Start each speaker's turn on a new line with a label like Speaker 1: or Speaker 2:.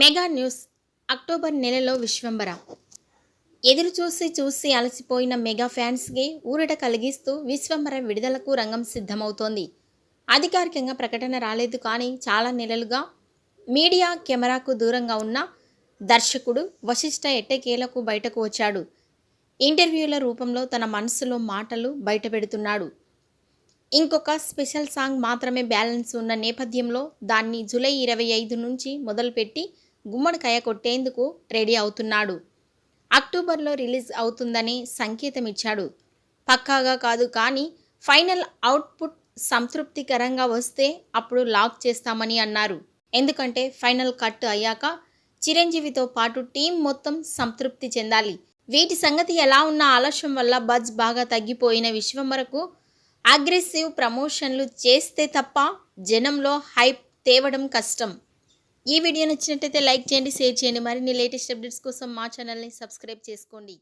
Speaker 1: Mega news October నెలలో విశ్వంబర ఎదురు చూసి చూసి అలసిపోయిన మెగా ఫ్యాన్స్కి ఊరట కలిగిస్తూ విశ్వంబర విడుదలకు రంగం సిద్ధమవుతోంది. అధికారికంగా ప్రకటన రాలేదు కానీ చాలా నెలలుగా మీడియా కెమెరాకు దూరంగా ఉన్న దర్శకుడు వశిష్ఠ ఎట్టకేలకు బయటకు వచ్చాడు. ఇంటర్వ్యూల రూపంలో తన మనసులో మాటలు బయటపెడుతున్నాడు. ఇంకొక స్పెషల్ సాంగ్ మాత్రమే బ్యాలెన్స్ ఉన్న నేపథ్యంలో దాన్ని జూలై ఇరవై ఐదు నుంచి మొదలుపెట్టి గుమ్మడికాయ కొట్టేందుకు రెడీ అవుతున్నాడు. అక్టోబర్లో రిలీజ్ అవుతుందని సంకేతం ఇచ్చాడు పక్కాగా కాదు కానీ ఫైనల్ అవుట్పుట్ సంతృప్తికరంగా వస్తే అప్పుడు లాక్ చేస్తామని అన్నారు. ఎందుకంటే ఫైనల్ కట్ అయ్యాక చిరంజీవితో పాటు టీం మొత్తం సంతృప్తి చెందాలి. వీటి సంగతి ఎలా ఉన్న ఆలస్యం వల్ల బజ్ బాగా తగ్గిపోయిన విశ్వంబరకు అగ్రెసివ్ ప్రమోషన్లు చేస్తే తప్ప జనంలో హైప్ తేవడం కష్టం. ఈ వీడియో నచ్చినట్టయితే లైక్ చేయండి షేర్ చేయండి. మరిన్ని లేటెస్ట్ అప్డేట్స్ కోసం మా ఛానల్ని సబ్స్క్రైబ్ చేసుకోండి.